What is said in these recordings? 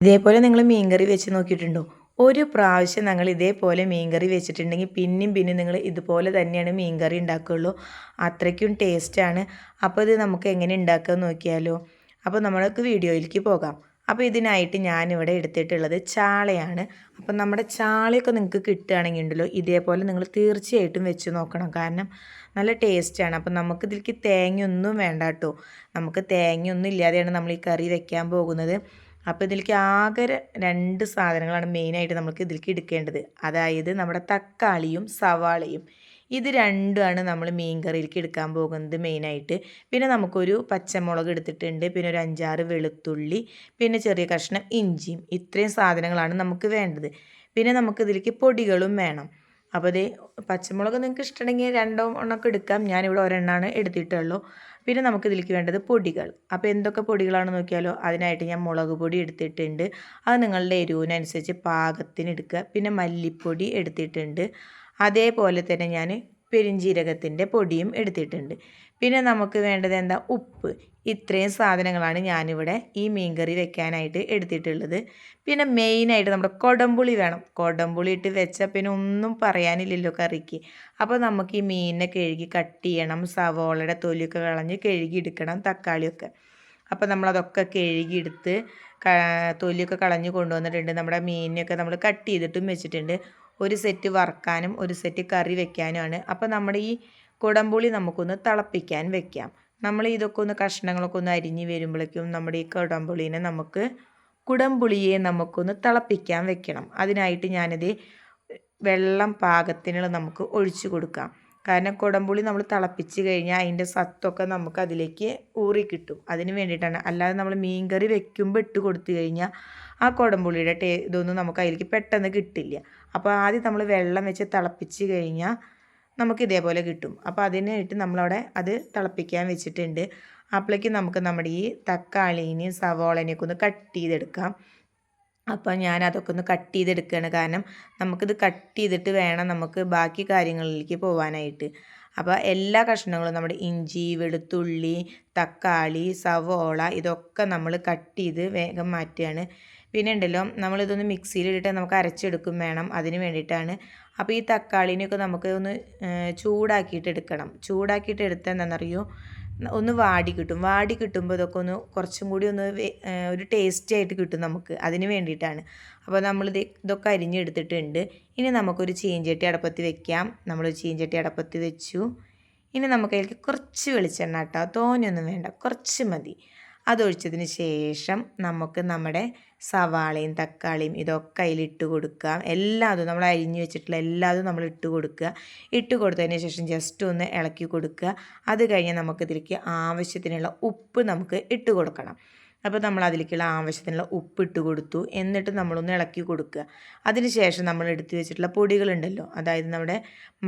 ഇതേപോലെ നിങ്ങൾ മീൻകറി വെച്ച് നോക്കിയിട്ടുണ്ടോ? ഒരു പ്രാവശ്യം ഞങ്ങൾ ഇതേപോലെ മീൻകറി വെച്ചിട്ടുണ്ടെങ്കിൽ പിന്നെയും പിന്നെ നിങ്ങൾ ഇതുപോലെ തന്നെയാണ് മീൻകറി ഉണ്ടാക്കുകയുള്ളൂ. അത്രയ്ക്കും ടേസ്റ്റാണ് അപ്പോൾ ഇത് നമുക്ക് എങ്ങനെ ഉണ്ടാക്കുക നോക്കിയാലോ. അപ്പോൾ നമ്മൾക്ക് വീഡിയോയിലേക്ക് പോകാം. അപ്പോൾ ഇതിനായിട്ട് ഞാനിവിടെ എടുത്തിട്ടുള്ളത് ചാളയാണ്. അപ്പം നമ്മുടെ ചാളയൊക്കെ നിങ്ങൾക്ക് കിട്ടുകയാണെങ്കിൽ ഉണ്ടല്ലോ ഇതേപോലെ നിങ്ങൾ തീർച്ചയായിട്ടും വെച്ച് നോക്കണം. കാരണം നല്ല ടേസ്റ്റാണ് അപ്പം നമുക്ക് ഇതിലേക്ക് തേങ്ങയൊന്നും വേണ്ട കേട്ടോ. നമുക്ക് തേങ്ങയൊന്നും ഇല്ലാതെയാണ് നമ്മൾ ഈ കറി വെക്കാൻ പോകുന്നത്. അപ്പോൾ ഇതിലേക്ക് ആകെ രണ്ട് സാധനങ്ങളാണ് മെയിനായിട്ട് നമുക്ക് ഇതിലേക്ക് എടുക്കേണ്ടത്. അതായത് നമ്മുടെ തക്കാളിയും സവാളയും. ഇത് രണ്ടുമാണ് നമ്മൾ മീൻ കറിയിലേക്ക് എടുക്കാൻ പോകുന്നത് മെയിനായിട്ട് പിന്നെ നമുക്കൊരു പച്ചമുളക് എടുത്തിട്ടുണ്ട് പിന്നെ ഒരു അഞ്ചാറ് വെളുത്തുള്ളി പിന്നെ ചെറിയ കഷ്ണം ഇഞ്ചിയും. ഇത്രയും സാധനങ്ങളാണ് നമുക്ക് വേണ്ടത്. പിന്നെ നമുക്ക് ഇതിലേക്ക് പൊടികളും വേണം. അപ്പോൾ ഇത് പച്ചമുളക് നിങ്ങൾക്ക് ഇഷ്ടമുണ്ടെങ്കിൽ രണ്ടോ എണ്ണമൊക്കെ എടുക്കാം. ഞാനിവിടെ ഒരെണ്ണമാണ് എടുത്തിട്ടുള്ളൂ. പിന്നെ നമുക്ക് ഇതിലേക്ക് വേണ്ടത് പൊടികൾ. അപ്പോൾ എന്തൊക്കെ പൊടികളാണ് നോക്കിയാലോ അതിനായിട്ട് ഞാൻ മുളക് പൊടി എടുത്തിട്ടുണ്ട്. അത് നിങ്ങളുടെ എരിവിനനുസരിച്ച് പാകത്തിന് എടുക്കുക. പിന്നെ മല്ലിപ്പൊടി എടുത്തിട്ടുണ്ട്. അതേപോലെ തന്നെ ഞാൻ പെരിഞ്ജീരകത്തിന്റെ പൊടിയും എടുത്തിട്ടുണ്ട്. പിന്നെ നമുക്ക് വേണ്ടത് എന്താ? ഉപ്പ്. ഇത്രയും സാധനങ്ങളാണ് ഞാനിവിടെ ഈ മീൻകറി വെക്കാനായിട്ട് എടുത്തിട്ടുള്ളത്. പിന്നെ മെയിനായിട്ട് നമ്മുടെ കൊടംപുളി വേണം. കൊടംപുളി ഇട്ട് വെച്ചാൽ പിന്നെ ഒന്നും പറയാനില്ലല്ലോ കറിക്ക്. അപ്പോൾ നമുക്ക് ഈ മീനിനെ കഴുകി കട്ട് ചെയ്യണം. സവോളയുടെ തൊലിയൊക്കെ കളഞ്ഞ് കഴുകി എടുക്കണം തക്കാളിയൊക്കെ. അപ്പോൾ നമ്മളതൊക്കെ കഴുകിയെടുത്ത് തൊലിയൊക്കെ കളഞ്ഞ് കൊണ്ടുവന്നിട്ടുണ്ട്. നമ്മുടെ മീനിനെയൊക്കെ നമ്മൾ കട്ട് ചെയ്തിട്ടും വെച്ചിട്ടുണ്ട്. ഒരു സെറ്റ് വറക്കാനും ഒരു സെറ്റ് കറി വെക്കാനുമാണ്. അപ്പോൾ നമ്മുടെ ഈ കുടംപുളി നമുക്കൊന്ന് തിളപ്പിക്കാൻ വെക്കാം. നമ്മൾ ഇതൊക്കെ ഒന്ന് കഷ്ണങ്ങളൊക്കെ ഒന്ന് അരിഞ്ഞ് വരുമ്പോഴേക്കും നമ്മുടെ ഈ കുടംപുളീനെ നമുക്ക് കുടംപുളിയെ നമുക്കൊന്ന് തിളപ്പിക്കാൻ വെക്കണം. അതിനായിട്ട് ഞാനിത് വെള്ളം പാകത്തിനുള്ള നമുക്ക് ഒഴിച്ചു കൊടുക്കാം. കാരണം കുടംപുളി നമ്മൾ തിളപ്പിച്ച് കഴിഞ്ഞാൽ അതിന്റെ സത്തൊക്കെ നമുക്ക് അതിലേക്ക് ഊറി കിട്ടും. അതിന് വേണ്ടിയിട്ടാണ്. അല്ലാതെ നമ്മൾ മീൻകറി വെക്കുമ്പോൾ ഇട്ട് കൊടുത്തു കഴിഞ്ഞാൽ ആ കുടംപുളിയുടെ ടേ ഇതൊന്നും നമുക്ക് അതിലേക്ക് പെട്ടെന്ന് കിട്ടില്ല. അപ്പോൾ ആദ്യം നമ്മൾ വെള്ളം വെച്ച് തിളപ്പിച്ച് കഴിഞ്ഞാൽ നമുക്ക് ഇതേപോലെ കിട്ടും. അപ്പോൾ അതിനായിട്ട് നമ്മളവിടെ അത് തിളപ്പിക്കാൻ വെച്ചിട്ടുണ്ട്. അപ്പോഴേക്കും നമുക്ക് നമ്മുടെ ഈ തക്കാളീനെയും സവോളനെയൊക്കെ ഒന്ന് കട്ട് ചെയ്തെടുക്കാം. അപ്പോൾ ഞാൻ അതൊക്കെ ഒന്ന് കട്ട് ചെയ്തെടുക്കുകയാണ് കാരണം നമുക്കിത് കട്ട് ചെയ്തിട്ട് വേണം നമുക്ക് ബാക്കി കാര്യങ്ങളിലേക്ക് പോകാനായിട്ട് അപ്പോൾ എല്ലാ കഷ്ണങ്ങളും നമ്മുടെ ഇഞ്ചി വെളുത്തുള്ളി തക്കാളി സവോള ഇതൊക്കെ നമ്മൾ കട്ട് ചെയ്ത് വേഗം മാറ്റുകയാണ്. പിന്നെ ഉണ്ടല്ലോ നമ്മളിതൊന്ന് മിക്സിയിലിട്ടിട്ട് നമുക്ക് അരച്ചെടുക്കും വേണം അതിന് വേണ്ടിയിട്ടാണ്. അപ്പോൾ ഈ തക്കാളിനെയൊക്കെ നമുക്ക് ഒന്ന് ചൂടാക്കിയിട്ട് എടുക്കണം. ചൂടാക്കിയിട്ട് എടുത്താൽ എന്താണെന്നറിയോ? ഒന്ന് വാടി കിട്ടും. വാടി കിട്ടുമ്പോൾ ഇതൊക്കെ ഒന്ന് കുറച്ചും കൂടി ഒന്ന് ഒരു ടേസ്റ്റി ആയിട്ട് കിട്ടും നമുക്ക്. അതിന് വേണ്ടിയിട്ടാണ്. അപ്പോൾ നമ്മളിത് ഇതൊക്കെ അരിഞ്ഞെടുത്തിട്ടുണ്ട്. ഇനി നമുക്കൊരു ചീഞ്ചട്ടി അടപ്പത്തി വെക്കാം. നമ്മൾ ചീഞ്ചട്ടി അടപ്പത്തി വെച്ചു. ഇനി നമുക്ക് അതിലേക്ക് കുറച്ച് വെളിച്ചെണ്ണ കേട്ടോ തോനെയൊന്നും വേണ്ട. കുറച്ച് മതി. അതൊഴിച്ചതിന് ശേഷം നമുക്ക് നമ്മുടെ സവാളയും തക്കാളിയും ഇതൊക്കെ അതിലിട്ട് കൊടുക്കാം എല്ലാതും നമ്മൾ അരിഞ്ഞു വെച്ചിട്ടുള്ള എല്ലാതും നമ്മൾ ഇട്ട് കൊടുക്കുക. ഇട്ട് കൊടുത്തതിന് ശേഷം ജസ്റ്റ് ഒന്ന് ഇളക്കി കൊടുക്കുക. അത് കഴിഞ്ഞ് നമുക്കിതിലേക്ക് ആവശ്യത്തിനുള്ള ഉപ്പ് നമുക്ക് ഇട്ട് കൊടുക്കണം. അപ്പോൾ നമ്മൾ അതിലേക്കുള്ള ആവശ്യത്തിനുള്ള ഉപ്പ് ഇട്ട് കൊടുത്തു. എന്നിട്ട് നമ്മളൊന്ന് ഇളക്കി കൊടുക്കുക. അതിന് ശേഷം നമ്മൾ എടുത്തു വെച്ചിട്ടുള്ള പൊടികളുണ്ടല്ലോ. അതായത് നമ്മുടെ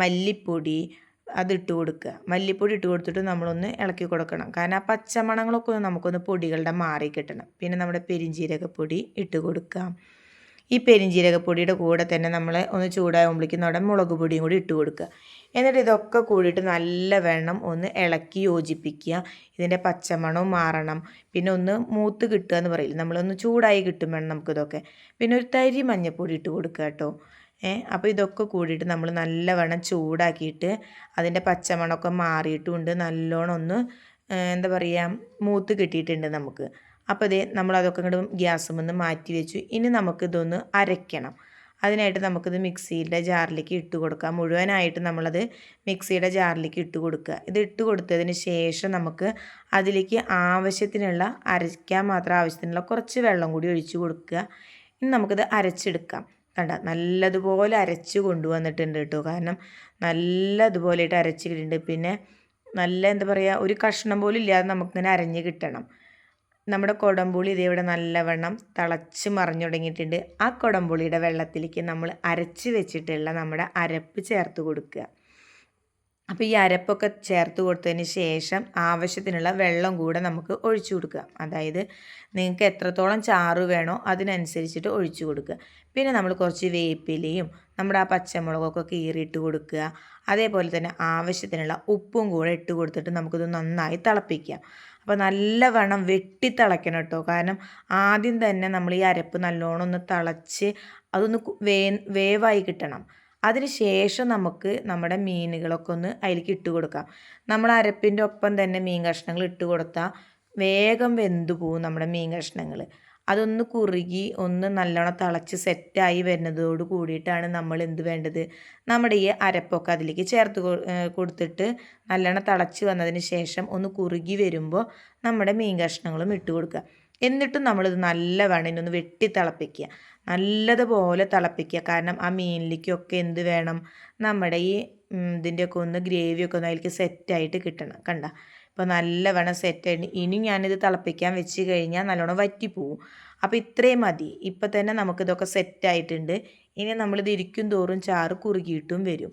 മല്ലിപ്പൊടി അതിട്ട് കൊടുക്കുക. മല്ലിപ്പൊടി ഇട്ട് കൊടുത്തിട്ട് നമ്മളൊന്ന് ഇളക്കി കൊടുക്കണം. കാരണം ആ പച്ചമണങ്ങളൊക്കെ ഒന്ന് നമുക്കൊന്ന് പൊടികളുടെ മാറി കിട്ടണം. പിന്നെ നമ്മുടെ പെരിഞ്ചീരകപ്പൊടി ഇട്ട് കൊടുക്കാം ഈ പെരിഞ്ചീരകപ്പൊടിയുടെ കൂടെ തന്നെ നമ്മൾ ഒന്ന് ചൂടാകുമ്പോഴേക്കും നമ്മുടെ മുളക് പൊടിയും കൂടി ഇട്ട് കൊടുക്കുക. എന്നിട്ട് ഇതൊക്കെ കൂടിയിട്ട് നല്ല വെണ്ണം ഒന്ന് ഇളക്കി യോജിപ്പിക്കുക. ഇതിന്റെ പച്ചമണവും മാറണം. പിന്നെ ഒന്ന് മൂത്ത് കിട്ടുക എന്ന് പറയില്ല? നമ്മളൊന്ന് ചൂടായി കിട്ടും വേണം നമുക്കിതൊക്കെ. പിന്നെ ഒരു തരി മഞ്ഞൾപ്പൊടി ഇട്ട് കൊടുക്കുക കേട്ടോ. അപ്പോൾ ഇതൊക്കെ കൂടിയിട്ട് നമ്മൾ നല്ലവണ്ണം ചൂടാക്കിയിട്ട് അതിന്റെ പച്ചമണമൊക്കെ മാറിയിട്ടുമുണ്ട്. നല്ലോണം ഒന്ന് എന്താ പറയുക മൂത്ത് കിട്ടിയിട്ടുണ്ട് നമുക്ക്. അപ്പോൾ ഇതേ നമ്മളതൊക്കെ ഇങ്ങോട്ട് ഗ്യാസ് നിന്ന് മാറ്റി വെച്ചു. ഇനി നമുക്കിതൊന്ന് അരയ്ക്കണം. അതിനായിട്ട് നമുക്കിത് മിക്സിയുടെ ജാറിലേക്ക് ഇട്ട് കൊടുക്കാം. മുഴുവനായിട്ട് നമ്മളത് മിക്സിയുടെ ജാറിലേക്ക് ഇട്ട് കൊടുക്കുക. ഇത് ഇട്ട് കൊടുത്തതിന് ശേഷം നമുക്ക് അതിലേക്ക് ആവശ്യത്തിനുള്ള അരയ്ക്കാൻ മാത്രം ആവശ്യത്തിനുള്ള കുറച്ച് വെള്ളം കൂടി ഒഴിച്ച് കൊടുക്കുക. ഇനി നമുക്കിത് അരച്ചെടുക്കാം. കണ്ട നല്ലതുപോലെ അരച്ച് കൊണ്ടുവന്നിട്ടുണ്ട് കേട്ടോ. കാരണം നല്ലതുപോലെയായിട്ട് അരച്ചിട്ടുണ്ട്. പിന്നെ നല്ല എന്താ പറയുക ഒരു കഷ്ണം പോലും ഇല്ലാതെ നമുക്കിങ്ങനെ അരഞ്ഞ് കിട്ടണം. നമ്മുടെ കുടംപുളി ഇതേ ഇവിടെ നല്ലവണ്ണം തിളച്ച് മറിഞ്ഞു തുടങ്ങിയിട്ടുണ്ട്. ആ കുടംപുളിയുടെ വെള്ളത്തിലേക്ക് നമ്മൾ അരച്ച് വെച്ചിട്ടുള്ള നമ്മുടെ അരപ്പ് ചേർത്ത് കൊടുക്കുക. അപ്പോൾ ഈ അരപ്പൊക്കെ ചേർത്ത് കൊടുത്തതിന് ശേഷം ആവശ്യത്തിനുള്ള വെള്ളം കൂടെ നമുക്ക് ഒഴിച്ചു കൊടുക്കുക. അതായത് നിങ്ങൾക്ക് എത്രത്തോളം ചാറ് വേണോ അതിനനുസരിച്ചിട്ട് ഒഴിച്ചു കൊടുക്കുക. പിന്നെ നമ്മൾ കുറച്ച് വേപ്പിലയും നമ്മുടെ ആ പച്ചമുളകൊക്കെ കീറിയിട്ട് കൊടുക്കുക. അതേപോലെ തന്നെ ആവശ്യത്തിനുള്ള ഉപ്പും കൂടെ ഇട്ട് കൊടുത്തിട്ട് നമുക്കിത് നന്നായി തിളപ്പിക്കാം അപ്പോൾ നല്ലവണ്ണം വെട്ടി തിളയ്ക്കണം കേട്ടോ. കാരണം ആദ്യം തന്നെ നമ്മൾ ഈ അരപ്പ് നല്ലോണം ഒന്ന് തിളച്ച് അതൊന്ന് വേ വേവായി കിട്ടണം. അതിന് ശേഷം നമുക്ക് നമ്മുടെ മീനുകളൊക്കെ ഒന്ന് അതിലേക്ക് ഇട്ട് കൊടുക്കാം. നമ്മൾ അരപ്പിന്റെ ഒപ്പം തന്നെ മീൻ കഷ്ണങ്ങൾ ഇട്ട് കൊടുത്താൽ വേഗം വെന്തു പോകും നമ്മുടെ മീൻ കഷ്ണങ്ങൾ. അതൊന്ന് കുറുകി ഒന്ന് നല്ലോണം തിളച്ച് സെറ്റായി വരുന്നതോട് കൂടിയിട്ടാണ് നമ്മൾ എന്ത് വേണ്ടത്? നമ്മുടെ ഈ അരപ്പൊക്കെ അതിലേക്ക് ചേർത്ത് കൊടുത്തിട്ട് നല്ലോണം തിളച്ച് വന്നതിന് ശേഷം ഒന്ന് കുറുകി വരുമ്പോൾ നമ്മുടെ മീൻ കഷ്ണങ്ങളും ഇട്ട് കൊടുക്കുക. എന്നിട്ടും നമ്മളിത് നല്ലവണ്ണം ഇനി ഒന്ന് വെട്ടി തിളപ്പിക്കുക. നല്ലതുപോലെ തിളപ്പിക്കുക. കാരണം ആ മീനിലേക്കൊക്കെ എന്ത് വേണം? നമ്മുടെ ഈ ഇതിന്റെയൊക്കെ ഒന്ന് ഗ്രേവിയൊക്കെ ഒന്ന് അതിലേക്ക് സെറ്റായിട്ട് കിട്ടണം. കണ്ട? ഇപ്പോൾ നല്ലവണ്ണം സെറ്റായിട്ട് ഇനി ഞാനിത് തിളപ്പിക്കാൻ വെച്ച് കഴിഞ്ഞാൽ നല്ലോണം വറ്റിപ്പോവും. അപ്പോൾ ഇത്രയും മതി. ഇപ്പം തന്നെ നമുക്കിതൊക്കെ സെറ്റായിട്ടുണ്ട് ഇനി നമ്മളിത് ഇരിക്കും തോറും ചാറ് കുറുകിയിട്ടും വരും.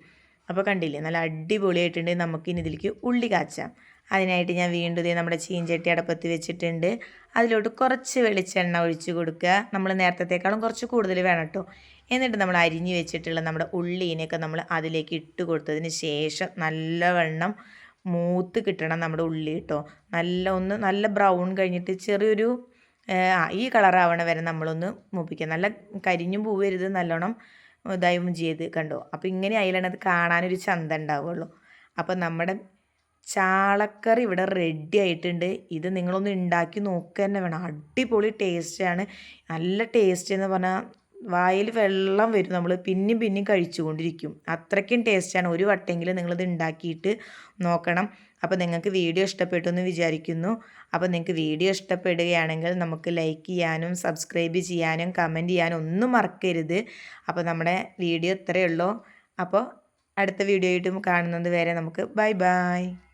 അപ്പോൾ കണ്ടില്ലേ? നല്ല അടിപൊളിയായിട്ടുണ്ട്. നമുക്കിനി ഇതിലേക്ക് ഉള്ളി കാച്ചാം. അതിനായിട്ട് ഞാൻ വീണ്ടും ഇതേ നമ്മുടെ ചീഞ്ചട്ടി അടപ്പത്ത് വെച്ചിട്ടുണ്ട്. അതിലോട്ട് കുറച്ച് വെളിച്ചെണ്ണ ഒഴിച്ച് കൊടുക്കുക. നമ്മൾ നേരത്തേക്കാളും കുറച്ച് കൂടുതൽ വേണം കേട്ടോ. എന്നിട്ട് നമ്മൾ അരിഞ്ഞ് വെച്ചിട്ടുള്ള നമ്മുടെ ഉള്ളീനെയൊക്കെ നമ്മൾ അതിലേക്ക് ഇട്ട് കൊടുത്തതിന് ശേഷം നല്ലവണ്ണം മൂത്ത് കിട്ടണം നമ്മുടെ ഉള്ളി കേട്ടോ. നല്ല ഒന്ന് നല്ല ബ്രൗൺ കഴിഞ്ഞിട്ട് ചെറിയൊരു ഈ കളറാവണ വരെ നമ്മളൊന്ന് മൂപ്പിക്കുക. നല്ല കരിഞ്ഞും പോവരുത് നല്ലോണം ഇതായും ചെയ്ത് കണ്ടോ. അപ്പോൾ ഇങ്ങനെ അതിലാണ് അത് കാണാനൊരു ചന്ത ഉണ്ടാവുള്ളൂ. അപ്പോൾ നമ്മുടെ ചാളക്കറി ഇവിടെ റെഡി ആയിട്ടുണ്ട്. ഇത് നിങ്ങളൊന്ന് ഉണ്ടാക്കി നോക്കുക തന്നെ വേണം. അടിപൊളി ടേസ്റ്റാണ് നല്ല ടേസ്റ്റ് എന്ന് പറഞ്ഞാൽ വായിൽ വെള്ളം വരും നമ്മൾ പിന്നെയും പിന്നെയും കഴിച്ചുകൊണ്ടിരിക്കും. അത്രയ്ക്കും ടേസ്റ്റാണ് ഒരു വട്ടെങ്കിലും നിങ്ങളിത് ഉണ്ടാക്കിയിട്ട് നോക്കണം. അപ്പോൾ നിങ്ങൾക്ക് വീഡിയോ ഇഷ്ടപ്പെട്ടു എന്ന് വിചാരിക്കുന്നു. അപ്പോൾ നിങ്ങൾക്ക് വീഡിയോ ഇഷ്ടപ്പെടുകയാണെങ്കിൽ നമുക്ക് ലൈക്ക് ചെയ്യാനും സബ്സ്ക്രൈബ് ചെയ്യാനും കമന്റ് ചെയ്യാനും ഒന്നും മറക്കരുത്. അപ്പോൾ നമ്മുടെ വീഡിയോ ഇത്രയേ ഉള്ളൂ. അപ്പോൾ അടുത്ത വീഡിയോ ആയിട്ടും കാണുന്നത് വരെ നമുക്ക് ബൈ ബൈ